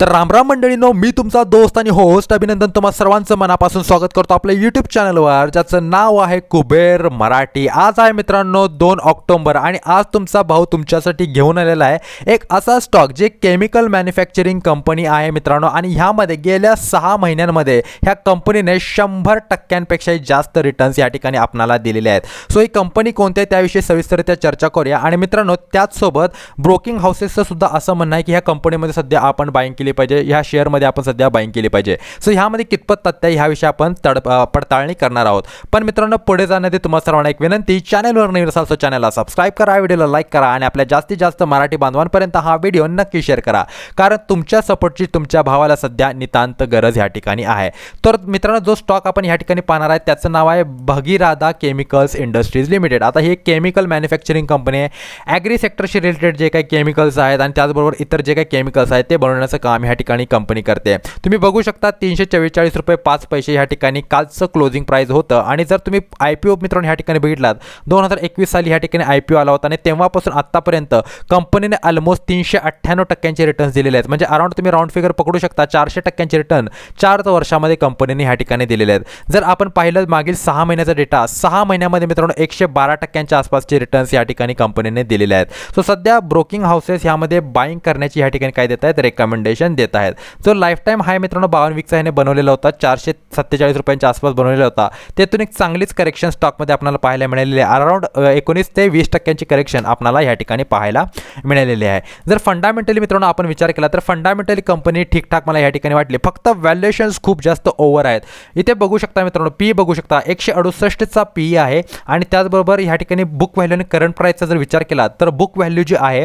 तर रामराम मंडळीनो मी तुमचा दोस्त आणि होस्ट अभिनंदन तुम्हा सर्वांचं मनापासून स्वागत करतो आपल्या यूट्यूब चॅनलवर ज्याचं नाव आहे कुबेर मराठी. आज आहे मित्रांनो दोन ऑक्टोबर आणि आज तुमचा भाऊ तुमच्यासाठी घेऊन आलेला आहे एक असा स्टॉक जे केमिकल मॅन्युफॅक्चरिंग कंपनी आहे मित्रांनो. आणि ह्यामध्ये गेल्या सहा महिन्यांमध्ये ह्या कंपनीने शंभर टक्क्यांपेक्षाही जास्त रिटर्न्स या ठिकाणी आपणाला दिलेले आहेत. सो ही कंपनी कोणती आहे त्याविषयी सविस्तरित्या चर्चा करूया. आणि मित्रांनो त्याचसोबत ब्रोकिंग हाऊसेसचं सुद्धा असं म्हणणं आहे की ह्या कंपनीमध्ये सध्या आपण बाईंग केली पाहिजे. ह्या शेअरमध्ये आपण सध्या बाईंग केली पाहिजे. सो ह्यामध्ये कितपत तथ्य ह्याविषयी आपण तड पडताळणी करणार आहोत. पण मित्रांनो पुढे जाण्याची तुम्हाला सर्वांना एक विनंती चॅनलवर नवीन असाल तर चॅनलला सबस्क्राईब करा व्हिडिओला लाईक करा आणि आपल्या जास्तीत जास्त मराठी बांधवांपर्यंत हा व्हिडिओ नक्की शेअर करा. कारण तुमच्या सपोर्टची तुमच्या भावाला सध्या नितांत गरज ह्या ठिकाणी आहे. तर मित्रांनो जो स्टॉक आपण ह्या ठिकाणी पाहणार आहे त्याचं नाव आहे भगीराधा केमिकल्स इंडस्ट्रीज लिमिटेड आता ही एक केमिकल मॅन्युफॅक्चरिंग कंपनी आहे ॲग्री सेक्टरशी रिलेटेड जे काही केमिकल्स आहेत आणि त्याचबरोबर इतर जे काही केमिकल्स आहेत ते बनवण्याचं काम ह्या ठिकाणी कंपनी करते. तुम्ही बघू शकता तीनशे चव्वेचाळीस रुपये पाच पैसे ह्या ठिकाणी कालचं क्लोजिंग प्राईस होतं. आणि जर तुम्ही आय पी ओ मित्रांनो ह्या ठिकाणी बघितलात दोन हजार एकवीस साली ह्या ठिकाणी आय पी ओ आला होता आणि तेव्हापासून आत्तापर्यंत कंपनीने ऑलमोस्ट तीनशे अठ्ठ्याण्णव टक्क्यांचे रिटर्न्स दिलेले आहेत. म्हणजे अराउंड तुम्ही राऊंड फिगर पकडू शकता चारशे टक्क्यांचे रिटर्न चार वर्षामध्ये कंपनीने ह्या ठिकाणी दिलेले आहेत. जर आपण पाहिलं मागील सहा महिन्याचा डेटा सहा महिन्यामध्ये मित्रांनो एकशे बारा टक्क्यांच्या आसपासचे रिटर्न्स या ठिकाणी कंपनीने दिलेले आहेत. सो सध्या ब्रोकिंग हाऊसेस ह्यामध्ये बाईंग करण्याची ह्या ठिकाणी काय देत आहेत रेकमेंडेशन देत आहेत. जो लाईफ टाईम हाय मित्रांनो बावन वीकचा ह्याने बनवलेला होता चारशे सत्तेचाळीस रुपयांच्या आसपास बनवलेला होता. त्यातून एक चांगलीच करेक्शन स्टॉकमध्ये आपल्याला पाहायला मिळालेली आहे. अराउंड एकोणीस ते वीस टक्क्यांची करेक्शन आपल्याला ह्या ठिकाणी पाहायला मिळालेली आहे. जर फंडामेंटली मित्रांनो आपण विचार केला तर फंडामेंटली कंपनी ठीकठाक मला या ठिकाणी वाटली. फक्त व्हॅल्युएशन्स खूप जास्त ओव्हर आहेत. इथे बघू शकता मित्रांनो पी बघू शकता. एकशे अडुसष्टचा पी आहे आणि त्याचबरोबर या ठिकाणी बुक व्हॅल्यू आणि करंट प्राईसचा जर विचार केला तर बुक व्हॅल्यू जी आहे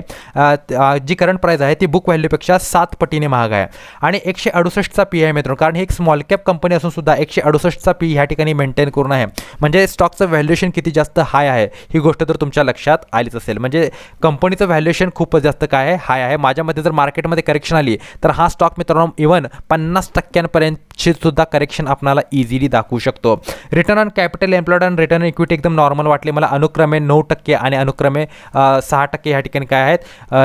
जी करंट प्राईस आहे ती बुक व्हॅल्यूपेक्षा सात पटीने महाग आहे. आणि एकशे अडुसष्टचा पी आहे मित्रांनो कारण ही एक स्मॉल कॅप कंपनी असून सुद्धा एकशे अडुसष्टचा पी ह्या ठिकाणी मेंटेन करून आहे. म्हणजे स्टॉकचं व्हॅल्युएशन किती जास्त हाय आहे ही गोष्ट तर तुमच्या लक्षात आलीच असेल. म्हणजे कंपनीचं व्हॅल्युएशन खूपच जास्त काय आहे? हाय आहे. माझ्यामध्ये जर मार्केटमध्ये करेक्शन आली तर हा स्टॉक मित्रांनो इव्हन पन्नास टक्क्यांपर्यंत सुद्धा करेक्शन आपल्याला इझिली दाखवू शकतो. रिटर्न ऑन कॅपिटल एम्प्लॉयड आणि रिटर्न इक्विटी एकदम नॉर्मल वाटले. मला अनुक्रमे नऊ टक्के आणि अनुक्रमे सहा टक्के ह्या ठिकाणी काय आहेत?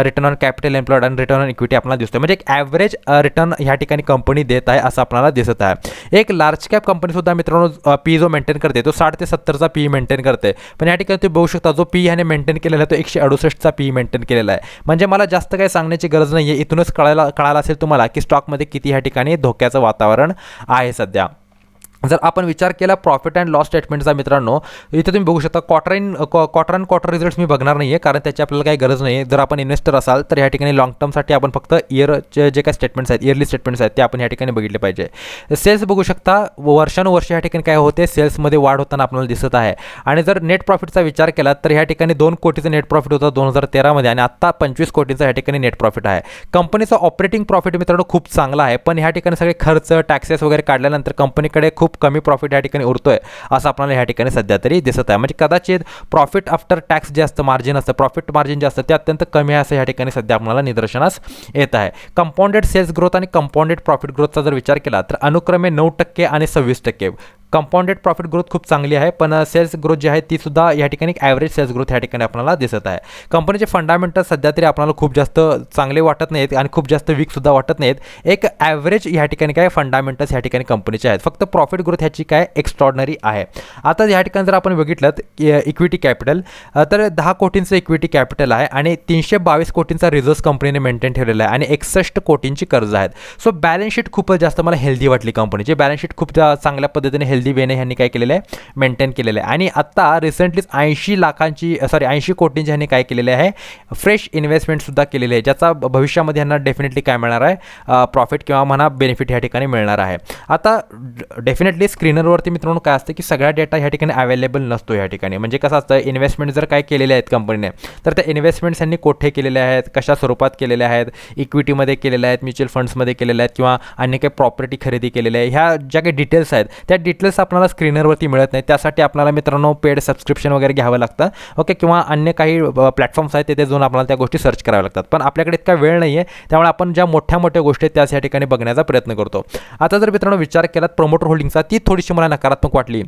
रिटर्न ऑन कॅपिटल एम्प्लॉयड आणि रिटर्न ऑन इक्विटी आपल्याला दिसतो म्हणजे एक ॲव्हरेज रिटर्न ह्या ठिकाणी कंपनी देत आहे असं आपल्याला दिसत आहे. एक लार्ज कॅप कंपनीसुद्धा मित्रांनो पी जो मेंटेन करते तो साठ ते सत्तरचा पी मेंटेन करते. पण या ठिकाणी तुम्ही बघू शकता जो पी ह्याने मेंटेन केलेला आहे तो एकशे अडुसष्टचा पी मेंटेन केलेला आहे. म्हणजे मला जास्त काही सांगण्याची गरज नाही आहे इथूनच कळायला कळालं असेल तुम्हाला की स्टॉकमध्ये किती ह्या ठिकाणी धोक्याचं वातावरण आहे सध्या. जर आपण विचार केला प्रॉफिट अँड लॉस स्टेटमेंटचा मित्रांनो इथे तुम्ही बघू शकता quarter in quarter and quarter results मी बघणार नाही आहे कारण त्याची आपल्याला काही गरज नाही जर आपण इन्व्हेस्टर असाल तर या ठिकाणी लॉंग टर्मसाठी आपण फक्त इयरचे जे काही स्टेटमेंट्स आहेत इयरली स्टेटमेंट्स आहेत ते आपण या ठिकाणी बघितले पाहिजे. सेल्स बघू शकता वर्षानुवर्ष या ठिकाणी काय होते सेल्समध्ये वाढ होताना आपल्याला दिसत आहे. आणि जर नेट प्रॉफिटचा विचार केला तर ह्या ठिकाणी दोन कोटीचं नेट प्रॉफिट होतं दोन हजार तेरामध्ये आणि आत्ता पंचवीस कोटीचं ह्या ठिकाणी नेट प्रॉफिट आहे. कंपनीचं ऑपरेटिंग प्रॉफिट मित्रांनो खूप चांगला आहे पण ह्या ठिकाणी सगळे खर्च टॅक्सेस वगैरे काढल्यानंतर कंपनीकडे खूप कमी प्रॉफिट या ठिकाणी उरतो आहे असं आपल्याला ह्या ठिकाणी सध्या तरी दिसत आहे. म्हणजे कदाचित प्रॉफिट आफ्टर टॅक्स जे असतं मार्जिन असतं प्रॉफिट मार्जिन जे असतं ते अत्यंत कमी आहे असं ह्या ठिकाणी सध्या आपल्याला निदर्शनास येत आहे. कंपाऊंडेड सेल्स ग्रोथ आणि कंपाऊंडेड प्रॉफिट ग्रोथचा जर विचार केला तर अनुक्रमे नऊ टक्के आणि सव्वीस टक्के. कंपाऊंडेड प्रॉफिट ग्रोथ खूप चांगली आहे पण सेल्स ग्रोथ जी आहे ती सुद्धा या ठिकाणी ॲव्हरेज सेल्स ग्रोथ या ठिकाणी आपल्याला दिसत आहे. कंपनीचे फंडामेंटल सध्या तरी आपल्याला खूप जास्त चांगले वाटत नाहीत आणि खूप जास्त वीकसुद्धा वाटत नाहीत. एक ॲव्हरेज ह्या ठिकाणी काय फंडामेंटल्स ह्या ठिकाणी कंपनीचे आहेत. फक्त प्रॉफिट ग्रोथ ह्याची काय एक्स्ट्रॉडनरी आहे. आता या ठिकाणी जर आपण बघितलं इक्विटी कॅपिटल तर दहा कोटींचं इक्विटी कॅपिटल आहे आणि तीनशे बावीस कोटींचा रिझर्व्ह कंपनीने मेंटेन ठेवलेला आहे आणि एकसष्ट कोटींची कर्ज आहेत. सो बॅलन्स शीट खूपच जास्त मला हेल्दी वाटली कंपनीची बॅलन्स शीट खूप चांगल्या पद्धतीने हेल्दी वेने ह्यांनी काय केलेलं आहे? मेंटेन केलेलं आहे. आणि आत्ता रिसेंटलीच ऐंशी लाखांची सॉरी ऐंशी कोटींची ह्यांनी काय केलेले आहे? फ्रेश इन्व्हेस्टमेंटसुद्धा केलेली आहे ज्याचा भविष्यामध्ये ह्यांना डेफिनेटली काय मिळणार आहे? प्रॉफिट किंवा म्हणा बेनिफिट ह्या ठिकाणी मिळणार आहे. आता डेफिनेटली स्क्रीनरवरती मित्रांनो काय असतं की सगळा डेटा ह्या ठिकाणी अवेलेबल नसतो ह्या ठिकाणी. म्हणजे कसं असतं इन्व्हेस्टमेंट जर काय केलेले आहेत कंपनीने तर त्या इन्व्हेस्टमेंट्स यांनी कोठे केलेले आहेत? कशा स्वरूपात केलेले आहेत? इक्विटीमध्ये केलेल्या आहेत म्युच्युअल फंड्समध्ये केलेल्या आहेत किंवा अन्य काही प्रॉपर्टी खरेदी केलेल्या आहे? ह्या ज्या काही डिटेल्स आहेत त्या डिटेल्स आपल्याला स्क्रीनरवरती मिळत नाही. त्यासाठी आपल्याला मित्रांनो पेड सबस्क्रिप्शन वगैरे घ्यावं लागतं. ओके किंवा अन्य काही प्लॅटफॉर्म्स आहेत तिथे जाऊन आपल्याला त्या गोष्टी सर्च कराव्या लागतात. पण आपल्याकडे इतका वेळ नाही आहे त्यामुळे आपण ज्या मोठ्या मोठ्या गोष्टी आहेत त्याच या ठिकाणी बघण्याचा प्रयत्न करतो. आता जर मित्रांनो विचार केलात प्रमोटर होल्डिंगचा ती थोडीशी मला नकारात्मक वाटली.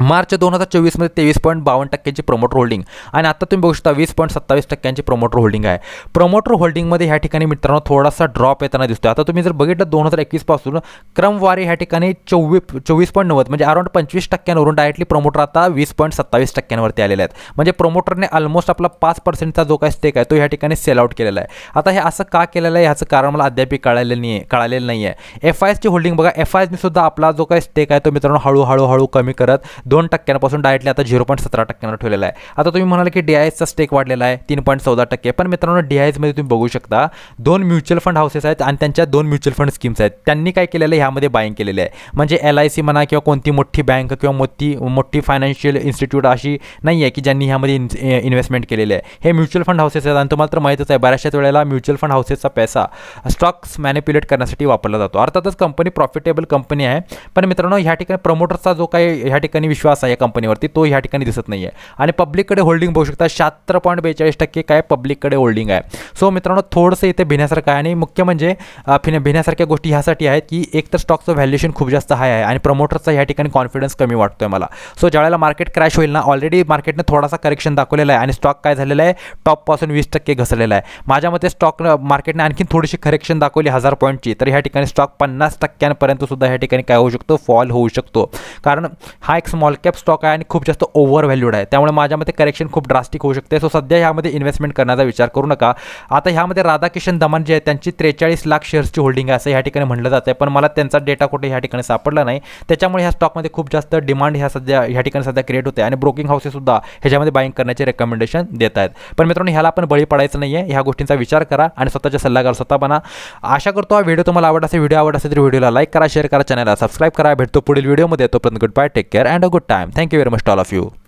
मार्च दोन हजार चोवीसमध्ये तेवीस पॉईंट बावन्न टक्क्यांची प्रमोटर होल्डिंग आणि आता तुम्ही बघू शकता वीस पॉईंट सत्तावीस टक्क्यांची प्रमोटर होल्डिंग आहे. प्रमोटर होल्डिंगमध्ये ह्या ठिकाणी मित्रांनो थोडासा ड्रॉप येताना दिसतो आता तुम्ही जर बघितलं दोन हजार एकवीसपासून क्रमवारी ह्या ठिकाणी चोवीस चोवीस पॉईंट नव्वद म्हणजे अराउंड पंचवीस टक्क्यांवरून डायरेक्टली प्रमोटर आता वीस पॉईंट सत्तावीस टक्क्यांवरती आलेले आहेत म्हणजे प्रमोटरने ऑलमोस्ट आपला पाच पर्सेंटचा जो काही स्टेक आहे तो ह्या ठिकाणी सेल आउट केलेला आहे. आता हे असं का केलेलं आहे ह्याचं कारण मला अद्याप कळालेलं नाही आहे कळालेलं नाही आहे एफ आय एसची होल्डिंग बघा एफ आय एसने सुद्धा आपला जो काही स्टेक आहे तो मित्रांनो हळूहळू हळू कमी करत दोन टक्क्यांपासून डायरेक्टली आता झिरो पॉईंट सतरा टक्क्यांवर ठेवलेला आहे. आता तुम्ही म्हणाल की डी आयचा स्टेक वाढलेला आहे तीन पॉईंट चौदा टक्के. पण मित्रांनो डी आय तुम्ही बघू शकता दोन म्युच्युअल फंड हाऊसेस आहेत आणि त्यांच्या दोन म्युच्युअल फंड स्कीम्स आहेत. त्यांनी काय केलेलं आहे? ह्यामध्ये बाईंग केलेले आहे. म्हणजे एल आय सी म्हणा किंवा कोणती मोठी बँक किंवा मोठी मोठी फायनान्शियल इन्स्टिट्यूट अशी नाही आहे की ज्यांनी ह्यामध्ये इन्व्हेस्टमेंट केलेले आहे. हे म्युच्युअल फंड हाऊसेस आहेत आणि तुम्हाला तर माहीतच आहे बऱ्याचशाच वेळेला म्युच्युअल फंड हाऊसेसचा पैसा स्टॉक्स मॅनिप्युलेट करण्यासाठी वापरला जातो. अर्थातच कंपनी प्रॉफिटेबल कंपनी आहे. पण मित्रांनो ह्या ठिकाणी प्रमोटरचा जो काही ह्या ठिकाणी विश्वास आहे या कंपनीवरती तो ह्या ठिकाणी दिसत नाही आहे आणि पब्लिककडे होल्डिंग बघू शकता शहात्तर पॉईंट बेचाळीस टक्के काय पब्लिककडे होल्डिंग आहे. सो मित्रांनो थोडंसं इथे भिण्यासारखं आहे आणि मुख्य म्हणजे फिन भिण्यासारख्या गोष्टी ह्यासाठी आहेत की एक तर स्टॉकचं व्हॅल्युएशन खूप जास्त हाय आहे आणि प्रमोटरचा ह्या ठिकाणी कॉन्फिडन्स कमी वाटतो आहे मला. सो ज्यावेळेला मार्केट क्रॅश होईल ना ऑलरेडी मार्केटने थोडासा करेक्शन दाखवलेला आहे आणि स्टॉक काय झालेला आहे? टॉपपासून वीस टक्के घसरलेला आहे. माझ्या मते स्टॉक मार्केटने आणखी थोडीशी करेक्शन दाखवली हजार पॉईंटची तर ह्या ठिकाणी स्टॉक पन्नास टक्क्यांपर्यंत सुद्धा ह्या ठिकाणी काय होऊ शकतो? फॉल होऊ शकतो. कारण हा एक स्मॉल कॅप स्टॉक आहे आणि खूप जास्त ओव्हर व्हॅल्यूड आहे. त्यामुळे माझ्या मते करेक्शन खूप ड्रास्टिक होऊ शकते. सो सध्या ह्यामध्ये इन्व्हेस्टमेंट करण्याचा विचार करू नका. आता ह्यामध्ये राधाकिशन दमन जे आहे त्यांची त्रेचाळीस लाख शेअर्सची होल्डिंग आहे असं ह्या ठिकाणी म्हटलं जातं पण मला त्यांचा डेटा कुठे ह्या ठिकाणी सापडला नाही. त्याच्यामुळे ह्या स्टॉकमध्ये खूप जास्त डिमांड ह्या सध्या ह्या ठिकाणी सध्या क्रिएट होते आणि ब्रोकिंग हाऊसेससुद्धा ह्याच्यामध्ये बाईंग करण्याचे रेकमेंडेशन देत आहेत. पण मित्रांनो ह्याला आपण बळी पडायचं नाही आहे ह्या गोष्टींचा विचार करा आणि स्वतःच्या सल्लागार स्वतः बना. आशा करतो हा व्हिडिओ तुम्हाला आवडत असेल. व्हिडिओ आवडत असेल तर व्हिडिओला लाईक करा शेअर करा चॅनलला सबस्क्राईब करा. भेटतो पुढील व्हिडिओमध्ये तोपर्यंत good bye take care and a good time. Thank you very much to all of you.